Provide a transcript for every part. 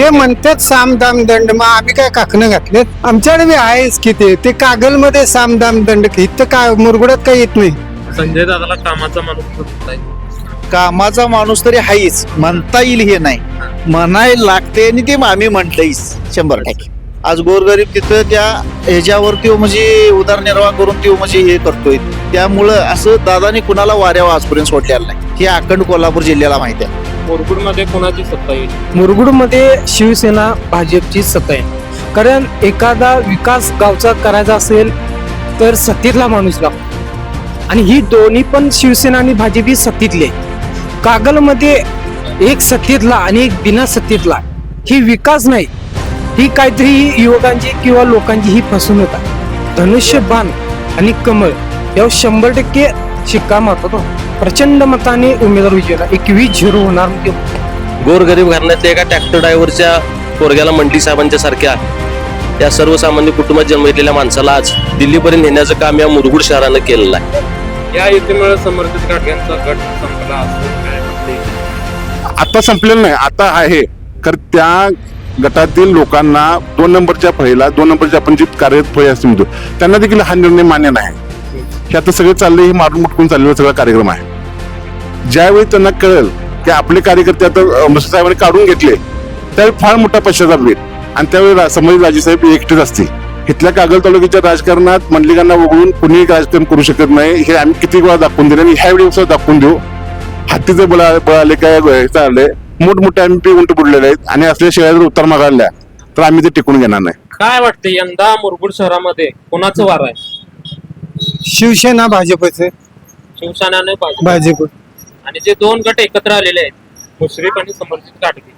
ते म्हणतात साम दाम दंड. मग आम्ही काय काकणं घातलेत? आमच्याकडे बी आहेच की ते. ते कागलमध्ये साम दाम दंड. इथं काय मुरगुड्यात काही येत नाही. संजय दादाला कामाचा माणूस म्हणताय. कामाचा माणूस तरी हाईच. म्हणता येईल हे नाही. म्हणायला लागते आणि ते आम्ही म्हटलंयच. शंभर टक्के. आज गोरगरीब तिथं त्या ह्याच्यावर त्यो म्हणजे उदरनिर्वाह करून त्यो म्हणजे हे करतोय. त्यामुळं असं दादानी कुणाला वाऱ्यावर आजपर्यंत सोडलेलं नाही. हे अखंड कोल्हापूर जिल्ह्याला माहिती आहे. मुरगुडमध्ये कोणाची सत्ता येईल? मुरगुडमध्ये शिवसेना भाजपची सत्ता आहे. कारण एखादा विकास गावचा करायचा असेल तर सत्तेतला माणूस लागतो आणि ही दोन्ही पण शिवसेना आणि भाजप ही सत्तेतली. आहे कागलमध्ये एक सत्तेतला आणि एक बिना सत्तेतला. ही विकास नाही. ही काहीतरी युवकांची किंवा लोकांची ही फसवणूक आहे. धनुष्यबाण आणि कमळ यावर शंभर टक्के शिक्का मारतो प्रचंड मताने उमेदवार विजयला एकवीस झिरो होणार म्हणजे गोरगरीब घराण्यातल्या एका ट्रॅक्टर ड्रायव्हरच्या पोरग्याला मंडी साहेबांच्या सारख्या या सर्वसामान्य कुटुंबात जन्म घेतलेल्या माणसाला आज दिल्लीपर्यंत नेण्याचं काम या मुरगुड शहरानं केलेलं आहे. या युतीमुळे समर्थित गाठ्यांचा गट संपला आता संपलेलं नाही आता आहे. कारण त्या गटातील लोकांना दोन नंबरच्या फळीला दोन नंबरच्या आपण जी कार्यरत फळी असते म्हणतो. त्यांना देखील हा निर्णय मान्य नाही. हे आता सगळे चालले हे मारून मुटकून चाललेला सगळा कार्यक्रम आहे. ज्यावेळी त्यांना कळेल की आपले कार्यकर्ते आता मस्त साहेबांनी काढून घेतले त्यावेळी फार मोठा पश्चाताप होईल आणि त्यावेळी संभाजी राजेसाहेब एकटेच असतील. इथल्या कागल तालुक्याच्या राजकारणात मंडलिकांना वगळून कुणीही राजकारण करू शकत नाही. हे आम्ही किती वेळा दाखवून दिले आणि ह्यावेळी सुद्धा दाखवून देऊ. हत्तीचे बळ बळ आले काय चालले मोठमोठे एम पी उंट बुडलेले आहेत आणि असल्या शेळ्या जर उत्तर मागायला तर आम्ही ते टिकून घेणार नाही. काय वाटते यंदा मुरगुड शहरामध्ये कोणाचं वार आहे? शिवसेना भाजपचं. शिवसेनाने भाजप भाजप आणि जे दोन गट एकत्र आलेले आहेत मुश्रीफ आणि समर्थित गाठगे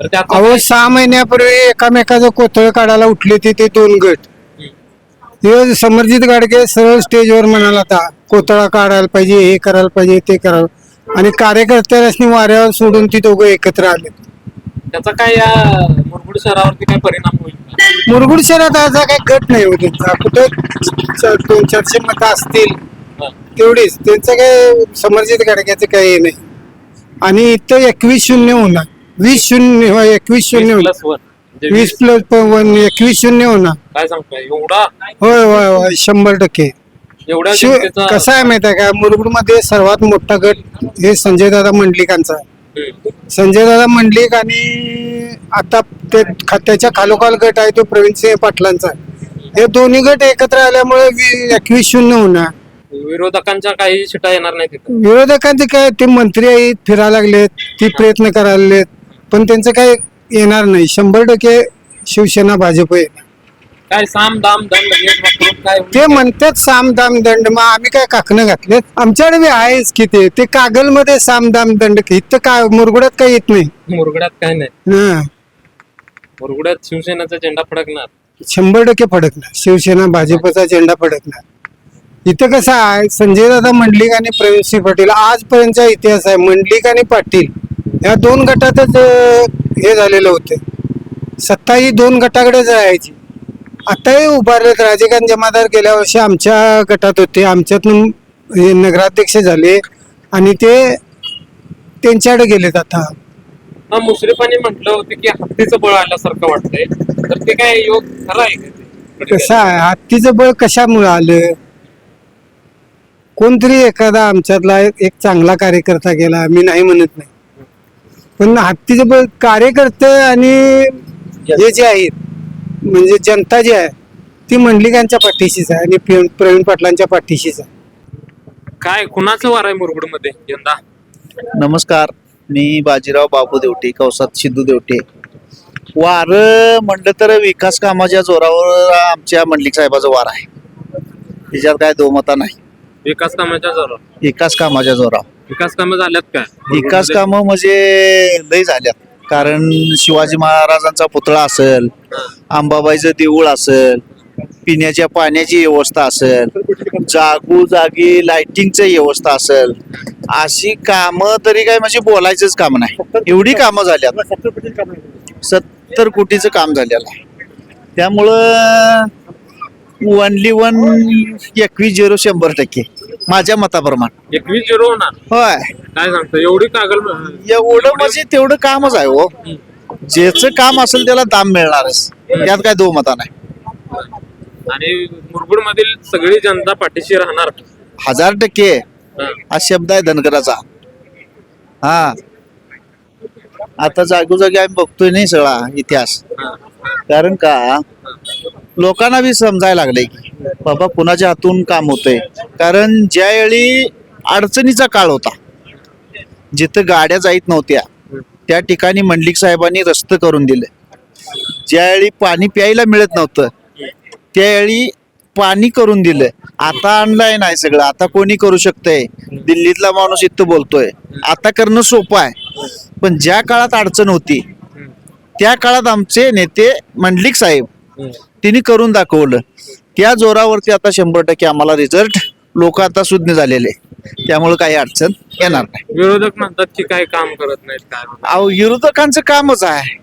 तर त्यात अहो सहा महिन्यापूर्वी एकामेकाचं कोथळ काढायला उठले ते ते दोन गट. हे समर्जित गाडगे सरळ स्टेजवर म्हणाला आता कोतळा काढायला पाहिजे हे करायला पाहिजे ते करायला आणि कार्यकर्त्यांनी वाऱ्यावर सोडून ती दोघं एकत्र आले. त्याचा काय या मुरगुड शहरावरती काय परिणाम होईल? मुरगुड शहरात असा काही गट नाही होते कुठं दोन चारशे मतं असतील. तेवढीच. त्यांचं काय समर्जित गाडग्याचं काही हे नाही. आणि इथं एकवीस शून्य होणार. वीस शून्य होय, एकवीस शून्य वीस होणार. म्हणजे वीस. प्लस वन एकवीस शून्य होणार. काय सांगताय? एवढा? होय होय होय शंभर टक्के. एवढ्या शिव जनतेचा कसं आहे माहिती आहे का? मुरगुडमध्ये सर्वात मोठा गट हे संजय दादा मंडलिकांचा आहे. हम्म. संजय दादा मंडलिक आणि आता ते ख- त्याच्या खालोखाल गट आहे तो प्रवीण सिंह पाटलांचा आहे. हे दोन्ही गट एकत्र आल्यामुळे वी- एकवीस शून्य होणार. विरोधकांच्या काही शिटा येणार नाही तिथं विरोधकांचे काय ते मंत्री आहेत फिरायला लागलेत ती प्रयत्न करायला लागलेत पण त्यांचं काय येणार नाही. शंभर टक्के शिवसेना भाजप आहे. काय साम दाम दंड भेद काय? ते म्हणतात साम दाम दंड मग आम्ही काय काकणं घातलेत? आमच्याकडे बी आहेच की ते. ते कागलमध्ये साम दाम दंड इथं काय मुरगुड्यात काही येत नाही. मुरगुड्यात काय नाही. हा. मुरगुड्यात शिवसेनेचा झेंडा फडकणार. शंभर टक्के फडकणार. शिवसेना भाजपचा झेंडा फडकणार. इथं कसं आहे संजय दादा मंडलिक आणि प्रवीण सिंह पाटील आजपर्यंतचा इतिहास आहे. मंडलिक आणि पाटील या दोन गटातच हे झालेलं होतं. सत्ता ही दोन गटाकडे जायची. आताही उभारलेत राजकांत जमादार गेल्या वर्षी आमच्या गटात होते. आमच्यातून हे नगराध्यक्ष झाले आणि ते त्यांच्याकडे गेलेत आता. हा मुश्रीफांनी म्हटलं होतं की हत्तीचं बळ आल्यासारखं वाटतंय. तर ते काय योग खरं आहे? कसं आहे हत्तीचं बळ कशामुळे आलं? कोणतरी एखादा आमच्यातला एक चांगला कार्यकर्ता गेला मी नाही म्हणत नाही. पण हत्तीचं कार्यकर्ते आणि हे जे आहेत म्हणजे जनता जी आहे ती मंडलिकांच्या पाठीशीच आहे आणि प्रवीण पाटलांच्या पाठीशीच आहे. काय कुणाचं वार आहे मुरगुडमध्ये यंदा? नमस्कार मी बाजीराव बाबू देवटे कौसात सिद्धू देवटे. वार म्हणलं तर विकास कामाच्या जोरावर आमच्या मंडलिक साहेबाचं वार आहे. त्याच्यात काय दोमता नाही. विकास कामाच्या जोरावर. विकास कामाच्या जोरावर. विकास कामं झाल्यात काय? विकास? कामं म्हणजे लय झाल्यात. कारण शिवाजी महाराजांचा पुतळा असेल अंबाबाईचं देऊळ असेल पिण्याच्या पाण्याची व्यवस्था असेल जागोजागी लाइटिंगची व्यवस्था असेल अशी कामं तरी काय म्हणजे बोलायचंच काम नाही. एवढी कामं झाल्यात. सत्तर कोटीचं काम झालेलं आहे. त्यामुळं वनली वन एकवीस झिरो शंभर टक्के. माझ्या मताप्रमाणे. एकवीस झिरो होणार. होय. काय सांगतो एवढी कागल एवढं म्हणजे तेवढं कामच आहे हो. ज्याचं काम असेल त्याला दाम मिळणारच. त्यात काय दो मता नाही. आणि मुरगुड मधील सगळी जनता पाठीशी राहणार. हजार टक्के. हा. हा शब्द आहे धनगराचा. हा. आता जागोजागी आम्ही बघतोय नाही सगळा इतिहास. हा. कारण का? लोकांना बी समजायला लागले की बाबा कुणाच्या हातून काम होतंय? कारण ज्यावेळी अडचणीचा काळ होता जिथं गाड्या जाईत नव्हत्या त्या ठिकाणी मंडलिक साहेबांनी रस्ते करून दिले. ज्यावेळी पाणी प्यायला मिळत नव्हतं त्यावेळी पाणी करून दिलं. आता आणलंय नाही सगळं आता कोणी करू शकतंय? दिल्लीतला माणूस इथं बोलतोय. आता करणं सोपं आहे. पण ज्या काळात अडचण होती त्या काळात आमचे नेते मंडलिक साहेब त्यांनी करून दाखवलं. त्या जोरावरती आता शंभर टक्के आम्हाला रिझल्ट लोक आता सुज्ञ झालेले त्यामुळे काही अडचण येणार नाही. विरोधक म्हणतात की काही काम करत नाहीत काय अहो विरोधकांचं कामच आहे.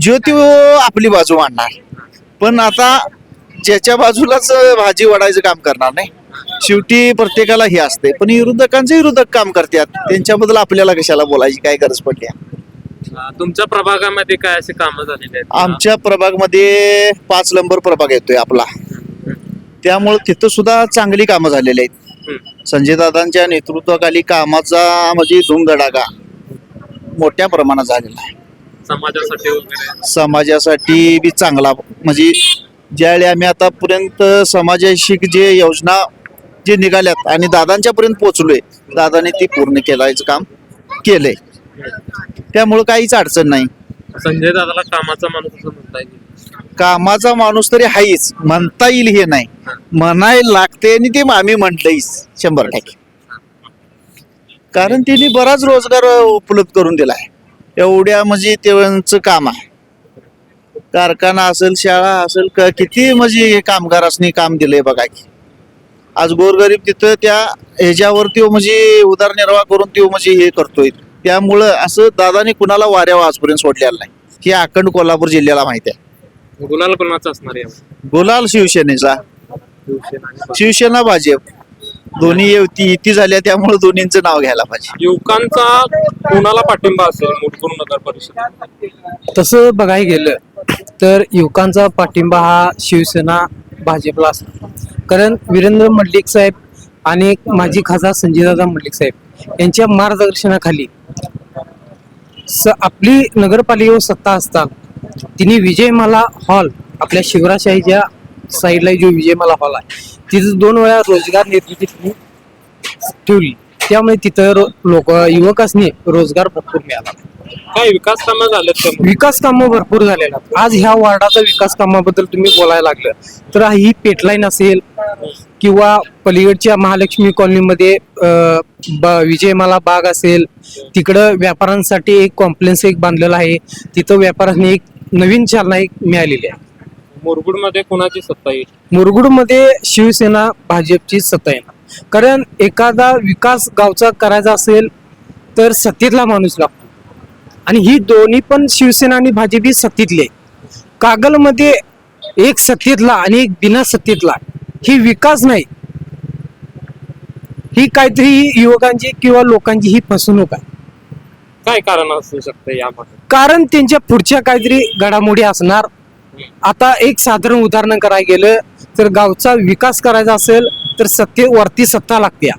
जो तो आपली बाजू मांडणार. पण आता ज्याच्या बाजूलाच भाजी वाढायचं काम करणार नाही. शेवटी प्रत्येकाला हे असते पण विरोधकांचे विरोधक काम करतात. त्यांच्याबद्दल आपल्याला कशाला बोलायची? काय गरज पडली आहे? तुमच्या प्रभागामध्ये काय असे कामं झालेली आहेत? आमच्या प्रभागमध्ये पाच नंबर प्रभाग येतोय आपला. त्यामुळे तिथं सुद्धा चांगली कामं झालेली आहेत. संजय दादांच्या नेतृत्वाखाली कामाचा म्हणजे धुमधडाका मोठ्या प्रमाणात झालेला आहे. समाजासाठी वगैरे? समाजासाठी बी चांगला म्हणजे ज्यावेळी आम्ही आतापर्यंत समाजाशी जे योजना जे निघाल्यात आणि दादांच्या पर्यंत पोहोचलोय दादाने ती पूर्ण केलायचं काम केलंय. त्यामुळं काहीच अडचण नाही. संजय दादाला कामाचा माणूस असं म्हणता येईल. कामाचा माणूस तरी हाईच म्हणता येईल हे नाही. म्हणायला लागते आणि ते आम्ही म्हटलंयच शंभर टक्के. कारण त्यांनी बराच रोजगार उपलब्ध करून दिलाय. एवढ्या म्हणजे त्यांचं काम आहे. कारखाना असेल शाळा असेल क- किती म्हणजे कामगारांनी काम दिलंय बघा की. आज गोरगरीब तिथं त्या ह्याच्यावरती म्हणजे उदरनिर्वाह करून तो म्हणजे हे करतोय. त्यामुळं असं दादाने कुणाला वाऱ्यावर आजपर्यंत सोडलेलं नाही. हे अखंड कोल्हापूर जिल्ह्याला माहिती आहे. गुलाल कोणाचा असणार यावर गुलाल शिवसेनेचा. शिवसेना भाजप. शिवसेना भाजप. दोन्ही युती युती झाल्या त्यामुळे दोन्हींचं नाव घ्यायला पाहिजे. युवकांचा कोणाला पाठिंबा असेल मुरगुड नगर परिषद? तसं बघायला गेलं तर युवकांचा पाठिंबा हा शिवसेना भाजपला असतो कारण वीरेंद्र मल्लिक साहेब आणि माजी खासदार संजयदादा मल्लिक साहेब यांच्या मार्गदर्शनाखाली स आपली नगरपालिकेवर सत्ता असतात तिने विजयमाला हॉल आपल्या शिवराशाहीच्या साईडला जो विजयमाला हॉल आहे तिथं दोन वेळा रोजगार निर्मिती तिने ठेवली. त्यामुळे तिथं लोक युवकांनी रोजगार भरपूर मिळाला. काय विकास कामं झालेत का विकास कामं भरपूर झालेला आज ह्या वार्डाचा विकास कामाबद्दल तुम्ही बोलायला लागलं. तर ही पेटलाईन असेल किंवा पलीकडच्या महालक्ष्मी कॉलनीमध्ये अं, ब- विजयमाला बाग असेल तिकडं व्यापाऱ्यांसाठी एक कॉम्प्लेक्स एक बांधलेला आहे. तिथं व्यापाऱ्यांनी एक नवीन चालना एक मिळालेली आहे. मुरगुडमध्ये कोणाची सत्ता येईल? मुरगुडमध्ये शिवसेना भाजपची सत्ता येणार. कारण एखादा विकास गावचा करायचा असेल तर सत्तेतला माणूस लागतो. आणि ही दोन्ही पण शिवसेना आणि भाजप ही सत्तेतली. कागलमध्ये एक सत्तेतला आणि एक बिना सत्तेतला. ही विकास नाही. ही काहीतरी युवकांची किंवा लोकांची ही फसवणूक आहे. काय कारण असू शकतं यामध्ये? कारण त्यांच्या पुढच्या काहीतरी घडामोडी असणार. आता एक साधारण उदाहरण करायला गेलं तर गावचा विकास करायचा असेल तर सत्तेवरती सत्ता लागते.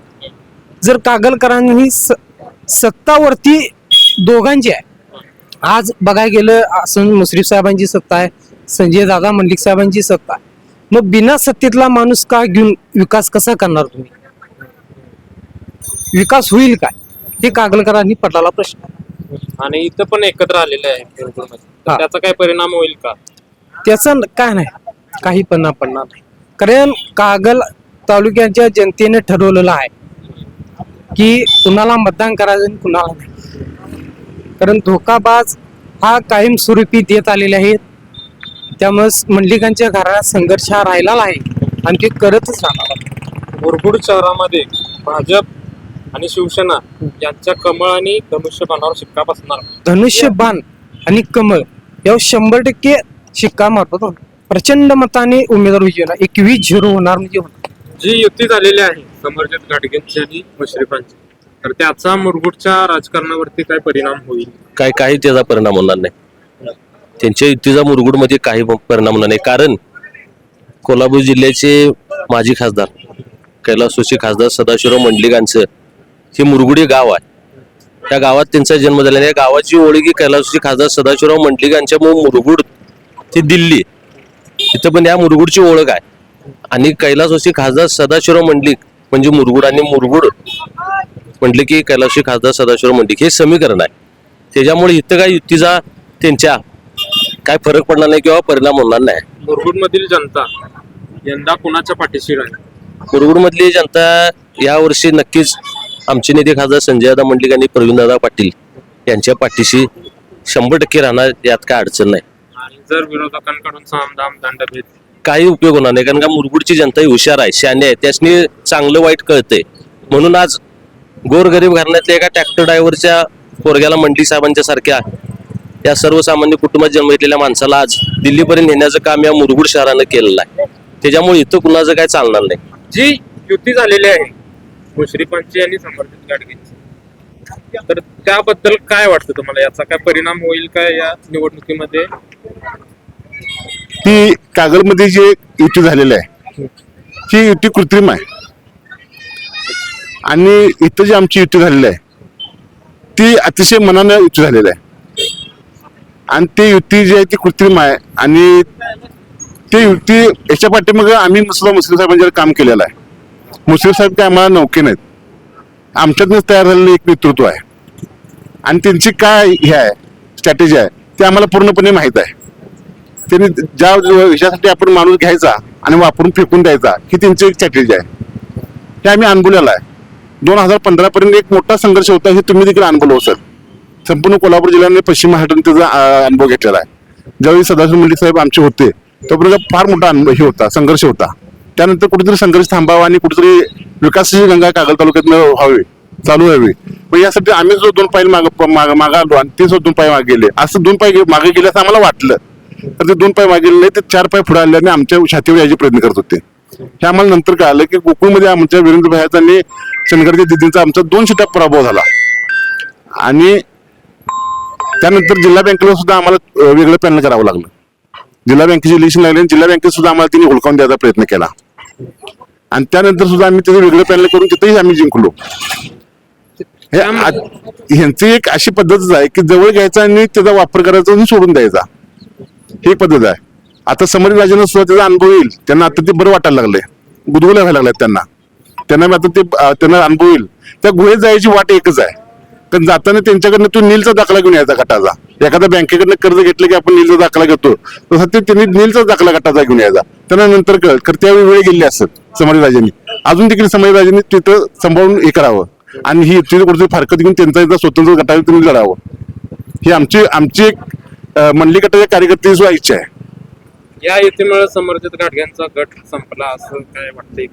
जर कागलकरांनी सत्तावरती दोघांची आहे आज बघायला गेलं असं मुश्रीफ साहेबांची सत्ता आहे संजय दादा मल्लिक साहेबांची सत्ता आहे. मग बिना सत्तेतला माणूस का घेऊन विकास कसा करणार तुम्ही? विकास होईल काय? हे कागलकरांनी पटलाला प्रश्न. आणि इथं पण एकत्र आलेले आहे. त्याचा काय परिणाम होईल का? त्याचं काय नाही. काही पण पडणार. नाही कारण कागल तालुक्याच्या जनतेने ठरवलेलं आहे की कुणाला मतदान करायचं आणि कुणाला नाही. कारण धोकाबाज हा कायमस्वरूपी देत आलेले आहेत त्यामुळे मंडलिकांच्या घरात संघर्ष हा राहिलेला आहे. आणि ते करतच राहणार. मुरगुड शहरामध्ये भाजप आणि शिवसेना यांच्या कमळ आणि धनुष्यबाणावर शिक्का बसणार. धनुष्य बाण आणि कमळ यावर शंभर टक्के शिक्का मारतो. प्रचंड मताने उमेदवार विजय होणार. एकवीस झिरो होणार म्हणजे जी युती झालेली आहे समरजित घाटगेंची आणि मुश्रीफांची. तर त्याचा मुरगुडच्या राजकारणावरती काय परिणाम होईल? काय काही त्याचा परिणाम होणार नाही. त्यांच्या युतीचा मुरगुडमध्ये काही परिणाम होणार नाही. कारण कोल्हापूर जिल्ह्याचे माजी खासदार कैलासोशी खासदार सदाशिवराव मंडलिकांचं हे मुरगुडी गाव आहे. त्या गावात त्यांचा जन्म झाला या गावाची ओळखी कैलासोशी खासदार सदाशिवराव मंडलिकांच्या मुरगुड ते दिल्ली. इथं पण या मुरगुडची ओळख आहे. आणि कैलासोशी खासदार सदाशिवराव मंडलिक म्हणजे मुरगुड आणि मुरगुड म्हटले की कैलासोशी खासदार सदाशिवराव मंडलिक हे समीकरण आहे. त्याच्यामुळे इथं काय युतीचा त्यांच्या काय फरक पडणार नाही किंवा परिणाम होणार नाही. मुरगुड मधील जनता यंदा कुणाच्या पाठीशी राहील? मुरगुडमधली जनता यावर्षी नक्कीच आमचे नेते खासदार संजयदा मंडलिक आणि प्रवीणदादा पाटील यांच्या पाठीशी शंभर टक्के राहणार यात काय अडचण नाही. जर विरोधकांकडून दंडभेद काही उपयोग होणार नाही कारण का मुरगुडची जनता ही हुशार आहे शाने आहे त्यासनी चांगलं वाईट कळतंय. म्हणून आज गोरगरीब घराण्यातल्या एका ट्रॅक्टर ड्रायव्हरच्या पोरग्याला मंडली साहेबांच्या सारख्या या सर्वसामान्य कुटुंबात जन्म घेतलेल्या माणसाला आज दिल्लीपर्यंत नेण्याचं काम या मुरगुड शहरानं केलेलं आहे. त्याच्यामुळे इथं कुणाचं काय चालणार नाही. जी युती झालेली आहे मुश्रीफांची आणि समर्जित गाडगेंची. तर त्याबद्दल काय वाटतं तुम्हाला? याचा काय परिणाम होईल का या निवडणुकीमध्ये? ती कागलमध्ये जे युती झालेली आहे ही युती कृत्रिम आहे. आणि इथं जी आमची युती झालेली आहे ती अतिशय मनानं युती झालेली आहे. आणि ती युती जी आहे ती कृत्रिम आहे आणि ती युती याच्या पाठीमागे आम्ही सुद्धा मुस्लिम साहेबांच्यावर काम केलेलं आहे. मुस्लिम साहेब ते आम्हाला नौके नाहीत. आमच्यातनंच तयार झालेलं एक नेतृत्व आहे. आणि त्यांची काय हे आहे स्ट्रॅटेजी आहे ते आम्हाला पूर्णपणे माहीत आहे. त्यांनी ज्या विषयासाठी आपण माणूस घ्यायचा आणि वापरून फेकून द्यायचा ही त्यांची एक स्ट्रॅटेजी आहे. ते आम्ही अनुभवलेलं आहे. दोन हजार पंधरापर्यंत एक मोठा संघर्ष होता हे तुम्ही देखील अनुभवलं हो, सर. संपूर्ण कोल्हापूर जिल्ह्याने पश्चिम महाराष्ट्राने त्याचा अनुभव घेतलेला आहे. ज्यावेळी सदाशिव मंडळी साहेब आमचे होते तोपर्यंत फार मोठा अनुभव हे होता संघर्ष होता. त्यानंतर कुठेतरी संघर्ष थांबावा आणि कुठेतरी विकासाची गंगा कागल तालुक्यातनं व्हावी चालू व्हावी. पण यासाठी आम्ही जो दोन पाय माग माग आलो आणि ते जो दोन पाय मागे गेले. असं दोन पाय मागे गेले असं आम्हाला वाटलं. तर ते दोन पाय मागे गेले नाही ते चार पाय पुढे आल्याने आमच्या छातीवर यायचे प्रयत्न करत होते. हे आम्हाला नंतर कळालं की गोकुळमध्ये आमच्या वीरेंद्र भायाचा आणि शनगरच्या दिदींचा आमचा दोन शिटा पराभव झाला. आणि त्यानंतर जिल्हा बँकेला सुद्धा आम्हाला वेगळं पॅनल करावं लागलं. जिल्हा बँकेचे इलेक्शन लागले आणि जिल्हा बँकेत सुद्धा आम्हाला तिने हुलकावून द्यायचा प्रयत्न केला. आणि त्यानंतर सुद्धा आम्ही त्याचं वेगळं पॅनल करून तिथेही आम्ही जिंकलो. हे ह्यांची एक अशी पद्धतच आहे की जवळ घ्यायचा आणि त्याचा वापर करायचा आणि सोडून द्यायचा. ही पद्धत आहे. आता समरी राजांना सुद्धा त्याचा अनुभव येईल. त्यांना आता ते बरं वाटायला लागले गुदगुल्या व्हायला लागल्यात त्यांना. त्यांना मी आता ते त्यांना अनुभव येईल त्या गुहेत जायची वाट एकच आहे. पण जाताना त्यांच्याकडनं तो नीलचा दाखला घेऊन यायचा गटाचा. एखाद्या बँकेकडनं कर्ज घेतलं की आपण नीलचा दाखला घेतो. तसं ते त्यांनी नीलचा दाखला गटाचा घेऊन यायचा. त्यांना नंतर कळ तर त्यावेळी वेळ गेली असत समाजराजांनी. अजून देखील समाजराजांनी तिथं सांभाळून हे करावं. आणि ही युती कुठेतरी फारकत घेऊन त्यांचा एकदा स्वतंत्र गटावर त्यांनी लढावं. ही आमची आमची एक मंडली गटाच्या कार्यकर्त्याची सुद्धा इच्छा आहे या युतीमुळे समर्जित गाडग्यांचा गट संपला असं काय वाटतंय?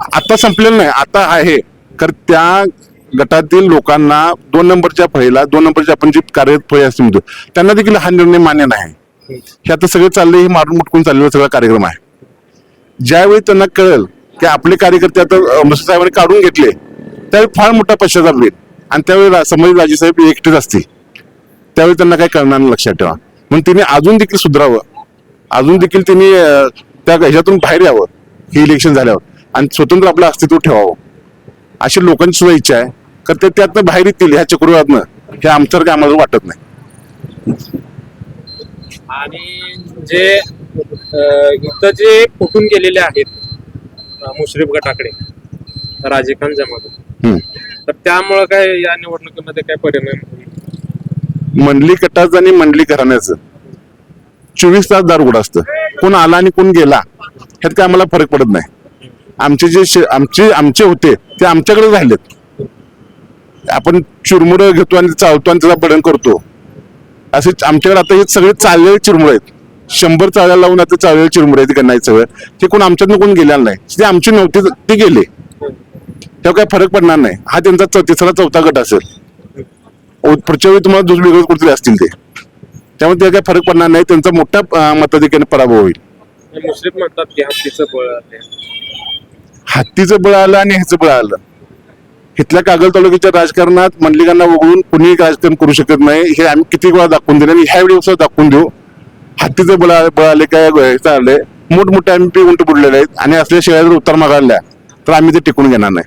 आता संपलेलं नाही आता आहे. कारण त्या गटातील लोकांना दोन नंबरच्या फळीला दोन नंबरच्या आपण जी कार्यरत फळी असते म्हणतो त्यांना देखील हा निर्णय मान्य नाही. हे आता सगळं चालले हे मारून मुटकून चाललेला सगळा कार्यक्रम आहे. ज्यावेळी त्यांना कळेल की आपले कार्यकर्ते आता मुस्लिम साहेबांनी काढून घेतले त्यावेळी फार मोठा पश्चाताप होईल. आणि त्यावेळी रा- संभाजी राजेसाहेब एकटेच असतील. त्यावेळी त्यांना काही कळणार नाही लक्षात ठेवा. म्हणून तिने अजून देखील सुधारावं. अजून देखील त्यांनी त्या ह्याच्यातून बाहेर यावं. हे इलेक्शन झाल्यावर. आणि स्वतंत्र आपलं अस्तित्व ठेवावं. अशी लोकांची सुद्धा इच्छा आहे. तर ते त्यातनं बाहेर येतील ह्या चक्रवातनं. हे आमच्यावर काय आम्हाला वाटत नाही. आणि जे इथं जे फुटून गेलेले आहेत मुश्रीफ गटाकडे राजे खान जमात. तर त्यामुळं काय या निवडणुकीमध्ये काय परिणाम मंडली कटाचं आणि मंडली घराण्याचं. चोवीस तास दार उघड असतं. कोण आला आणि कोण गेला ह्यात काय आम्हाला फरक पडत नाही. आमचे जे शे- आमचे आमचे होते ते आमच्याकडे राहिलेत आपण चुरमुरं घेतो आणि चालतो आणि त्याचा बडण करतो. असे आमच्याकडे आता हे सगळे चाललेले चिरमुरे आहेत. शंभर चाळ्या लावून आता चाललेले चिरमुरे आहेत नाही सगळं. ते कोण आमच्यातनं कोण गेलेलं नाही. ते आमचे नव्हते ते गेले. तेव्हा काय फरक पडणार नाही. हा त्यांचा चौ- तिसरा चौथा गट असेल. ओ- पुढच्या वेळी तुम्हाला दुसरी वेगळे कुठतरी असतील ते. त्यामुळे ते काय फरक पडणार नाही. त्यांचा मोठा मताधिकाने मताधिक्याने पराभव होईल आणि मुश्रीफ म्हणतात की हत्तीचं बळ आलं आणि ह्याचं बळ आलं. इथल्या कागल तालुक्याच्या राजकारणात मंडलिकांना वगळून कुणीही राजकारण करू शकत नाही. हे आम्ही किती वेळा दाखवून दिले आणि ह्यावेळी सुद्धा दाखवून देऊ. हत्तीचं बळ बळ आले काय हे चालले मोठमोठे आम्ही उंट बुडलेले आहेत आणि असल्या शेळ्या जर उत्तर मागायला तर आम्ही ते टिकून घेणार नाही.